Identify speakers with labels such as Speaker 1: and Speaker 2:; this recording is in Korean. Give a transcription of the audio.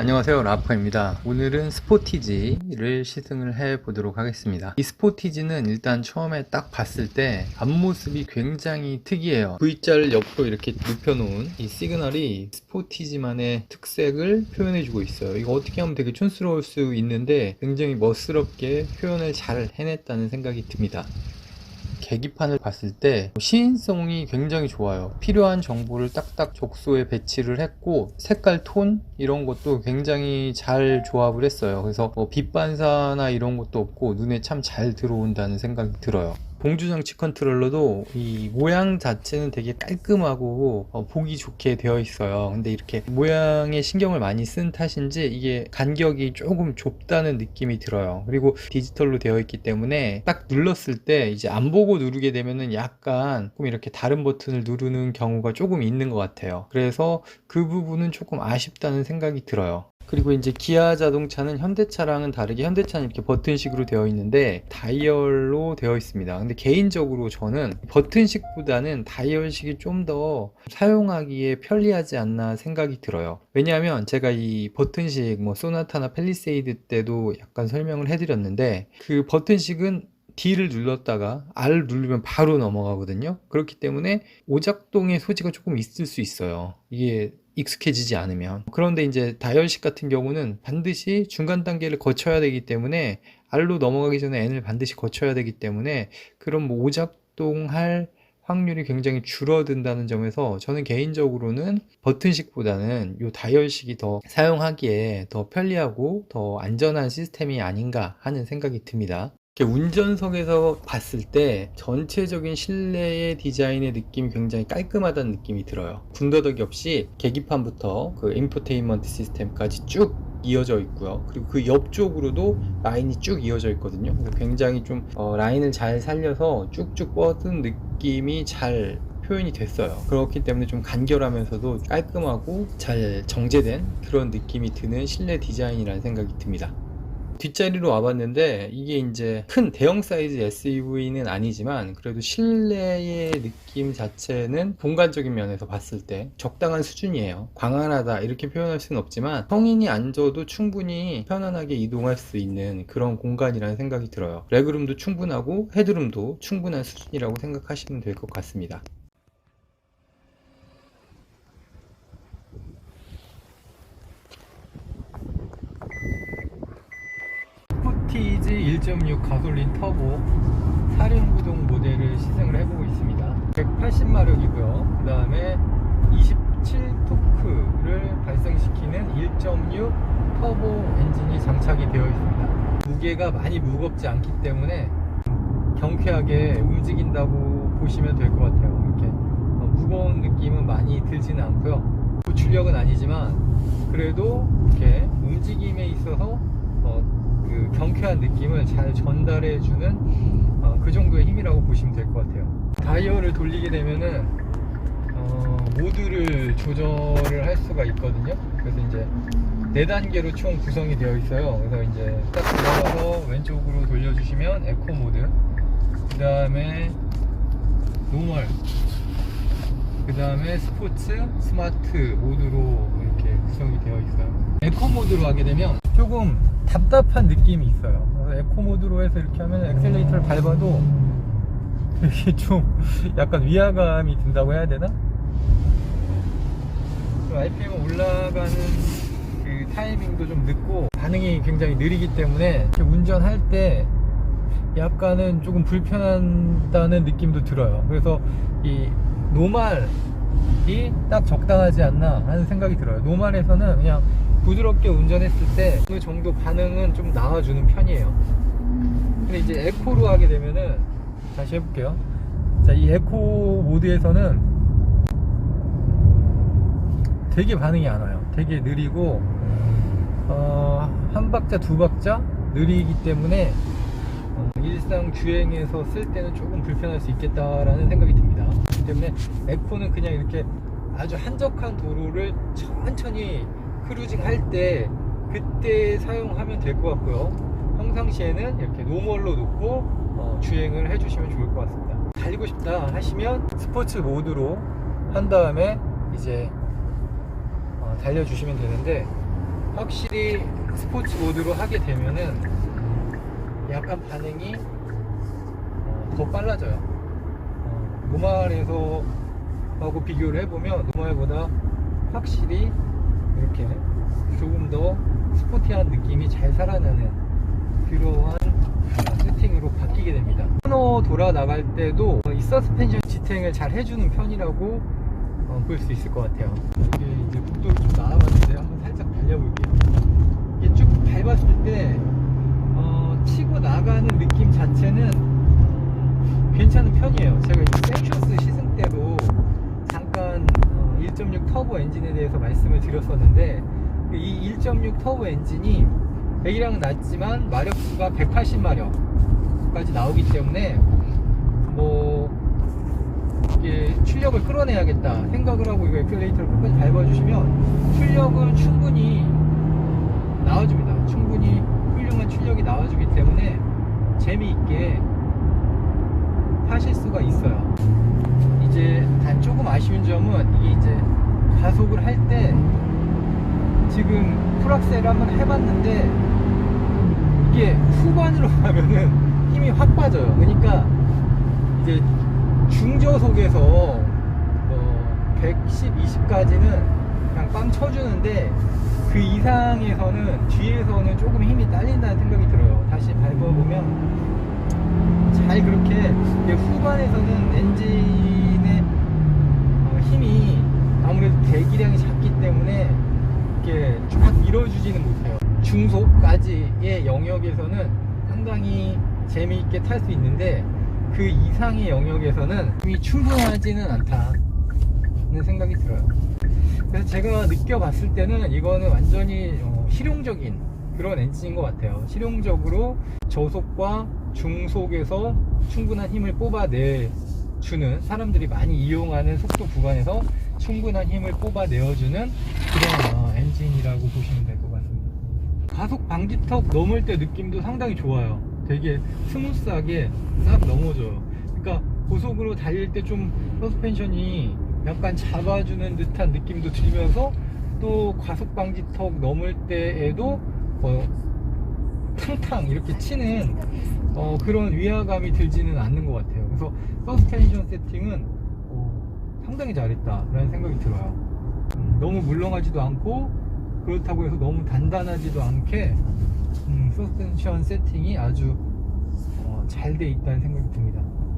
Speaker 1: 안녕하세요 라파입니다. 오늘은 스포티지를 시승을 해 보도록 하겠습니다. 이 스포티지는 일단 처음에 딱 봤을 때 앞모습이 굉장히 특이해요. V자를 옆으로 이렇게 눕혀 놓은 이 시그널이 스포티지만의 특색을 표현해 주고 있어요. 이거 어떻게 하면 되게 촌스러울 수 있는데 굉장히 멋스럽게 표현을 잘 해냈다는 생각이 듭니다 계기판을 봤을 때 시인성이 굉장히 좋아요. 필요한 정보를 딱딱 족소에 배치를 했고 색깔 톤 이런 것도 굉장히 잘 조합을 했어요. 그래서 뭐 빛 반사나 이런 것도 없고 눈에 참 잘 들어온다는 생각이 들어요. 봉주장치 컨트롤러도 이 모양 자체는 되게 깔끔하고 어, 보기 좋게 되어 있어요. 근데 이렇게 모양에 신경을 많이 쓴 탓인지 이게 간격이 조금 좁다는 느낌이 들어요. 그리고 디지털로 되어 있기 때문에 딱 눌렀을 때 이제 안 보고 누르게 되면은 약간 조금 이렇게 다른 버튼을 누르는 경우가 조금 있는 것 같아요. 그래서 그 부분은 조금 아쉽다는 생각이 들어요. 그리고 이제 기아 자동차는 현대차랑은 다르게 현대차는 이렇게 버튼식으로 되어 있는데 다이얼로 되어 있습니다. 근데 개인적으로 저는 버튼식보다는 다이얼식이 좀 더 사용하기에 편리하지 않나 생각이 들어요. 왜냐하면 제가 이 버튼식 뭐 소나타나 펠리세이드 때도 약간 설명을 해드렸는데 그 버튼식은 D를 눌렀다가 R 누르면 바로 넘어가거든요. 그렇기 때문에 오작동의 소지가 조금 있을 수 있어요. 이게 익숙해지지 않으면. 그런데 이제 다이얼식 같은 경우는 반드시 중간 단계를 거쳐야 되기 때문에 R로 넘어가기 전에 N을 반드시 거쳐야 되기 때문에 그런 뭐 오작동할 확률이 굉장히 줄어든다는 점에서 저는 개인적으로는 버튼식보다는 이 다이얼식이 더 사용하기에 더 편리하고 더 안전한 시스템이 아닌가 하는 생각이 듭니다. 이렇게 운전석에서 봤을 때 전체적인 실내의 디자인의 느낌이 굉장히 깔끔하다는 느낌이 들어요. 군더더기 없이 계기판부터 그 인포테인먼트 시스템까지 쭉 이어져 있고요. 그리고 그 옆쪽으로도 라인이 쭉 이어져 있거든요. 굉장히 좀 어, 라인을 잘 살려서 쭉쭉 뻗은 느낌이 잘 표현이 됐어요. 그렇기 때문에 좀 간결하면서도 깔끔하고 잘 정제된 그런 느낌이 드는 실내 디자인이라는 생각이 듭니다. 뒷자리로 와봤는데 이게 이제 큰 대형 사이즈 SUV는 아니지만 그래도 실내의 느낌 자체는 공간적인 면에서 봤을 때 적당한 수준이에요. 광활하다 이렇게 표현할 수는 없지만 성인이 앉아도 충분히 편안하게 이동할 수 있는 그런 공간이라는 생각이 들어요. 레그룸도 충분하고 헤드룸도 충분한 수준이라고 생각하시면 될 것 같습니다. 스포티지 1.6 가솔린 터보 4륜 구동 모델을 시승을 해보고 있습니다. 180마력이고요. 그 다음에 27 토크를 발생시키는 1.6 터보 엔진이 장착이 되어 있습니다. 무게가 많이 무겁지 않기 때문에 경쾌하게 움직인다고 보시면 될 것 같아요. 이렇게 어, 무거운 느낌은 많이 들지는 않고요. 고출력은 아니지만 그래도 이렇게 움직임에 있어서 어, 그 경쾌한 느낌을 잘 전달해주는 어, 그 정도의 힘이라고 보시면 될 것 같아요. 다이얼을 돌리게 되면은 어, 모드를 조절을 할 수가 있거든요. 그래서 이제 네 단계로 총 구성이 되어 있어요. 그래서 이제 딱 들어가서 왼쪽으로 돌려주시면 에코 모드, 그 다음에 노멀, 그 다음에 스포츠, 스마트 모드로 이렇게 구성이 되어 있어요. 에코 모드로 하게 되면 조금 답답한 느낌이 있어요. 에코 모드로 해서 이렇게 하면 엑셀레이터를 밟아도 이게 좀 약간 위화감이 든다고 해야 되나? RPM 올라가는 그 타이밍도 좀 늦고 반응이 굉장히 느리기 때문에 운전할 때 약간은 조금 불편하다는 느낌도 들어요. 그래서 이 노말이 딱 적당하지 않나 하는 생각이 들어요. 노말에서는 그냥 부드럽게 운전했을 때그 정도 반응은 좀 나와주는 편이에요. 근데 이제 에코로 하게 되면은 다시 해볼게요. 자, 이 에코 모드에서는 되게 반응이 안 와요. 되게 느리고 어, 한 박자 두 박자 느리기 때문에 어, 일상 주행에서 쓸 때는 조금 불편할 수 있겠다라는 생각이 듭니다. 그렇기 때문에 에코는 그냥 이렇게 아주 한적한 도로를 천천히 크루징 할 때 그때 사용하면 될 것 같고요. 평상시에는 이렇게 노멀로 놓고 어, 주행을 해주시면 좋을 것 같습니다. 달리고 싶다 하시면 스포츠 모드로 한 다음에 이제 어, 달려주시면 되는데 확실히 스포츠 모드로 하게 되면은 약간 반응이 어, 더 빨라져요. 어, 노말에서 하고 비교를 해보면 노말보다 확실히 이렇게 조금 더 스포티한 느낌이 잘 살아나는 그러한 어, 세팅으로 바뀌게 됩니다. 코너 돌아 나갈 때도 이 서스펜션 지탱을 잘 해주는 편이라고 어, 볼수 있을 것 같아요. 이게 이제 국도를 좀 나와봤는데 한번 살짝 달려볼게요. 이게 쭉 밟았을 때 어, 치고 나가는 느낌 자체는 괜찮은 편이에요. 제가 이 센쇼스 시승 때도 잠깐 어, 1.6 터보 엔진에 대해서 말씀을 드렸었는데 그이 1.6 터보 엔진이 100이랑은 낮지만 마력수가 180마력까지 나오기 때문에 뭐 이게 출력을 끌어내야겠다 생각을 하고 이거 엑셀레이터를 끝까지 밟아주시면 출력은 충분히 나와줍니다. 충분히 훌륭한 출력이 나와주기 때문에 재미있게 타실 수가 있어요. 이제 단 조금 아쉬운 점은 이게 이제 가속을 할 때 지금 풀악셀을 한번 해봤는데 이게 후반으로 가면은 힘이 확 빠져요. 그러니까 이제 중저속에서 어, 110, 20까지는 그냥 빵 쳐주는데 그 이상에서는 뒤에서는 조금 힘이 딸린다는 생각이 들어요. 다시 밟아보면 잘 그렇게 후반에서는 엔진의 어, 힘이 아무래도 대기량이 작기 때문에 이렇게 쫙 밀어주지는 못해요. 중속까지의 영역에서는 상당히 재미있게 탈 수 있는데 그 이상의 영역에서는 힘이 충분하지는 않다는 생각이 들어요. 그래서 제가 느껴봤을 때는 이거는 완전히 어, 실용적인 그런 엔진인 것 같아요. 실용적으로 저속과 중속에서 충분한 힘을 뽑아내주는 사람들이 많이 이용하는 속도 구간에서 충분한 힘을 뽑아내어주는 그런 어, 엔진이라고 보시면 같습니 다. 가속 방지턱 넘을 때 느낌도 상당히 좋아요. 되게 스무스하게 싹 넘어져요. 그러니까 고속으로 달릴 때 좀 서스펜션이 약간 잡아주는 듯한 느낌도 들면서 또 과속 방지턱 넘을 때에도 어, 탕탕 이렇게 치는 어, 그런 위화감이 들지는 않는 것 같아요. 그래서 서스펜션 세팅은 어, 상당히 잘했다 라는 생각이 들어요. 음, 너무 물렁하지도 않고 그렇다고 해서 너무 단단하지도 않게 음, 서스펜션 세팅이 아주 어, 잘돼 있다는 생각이 듭니다.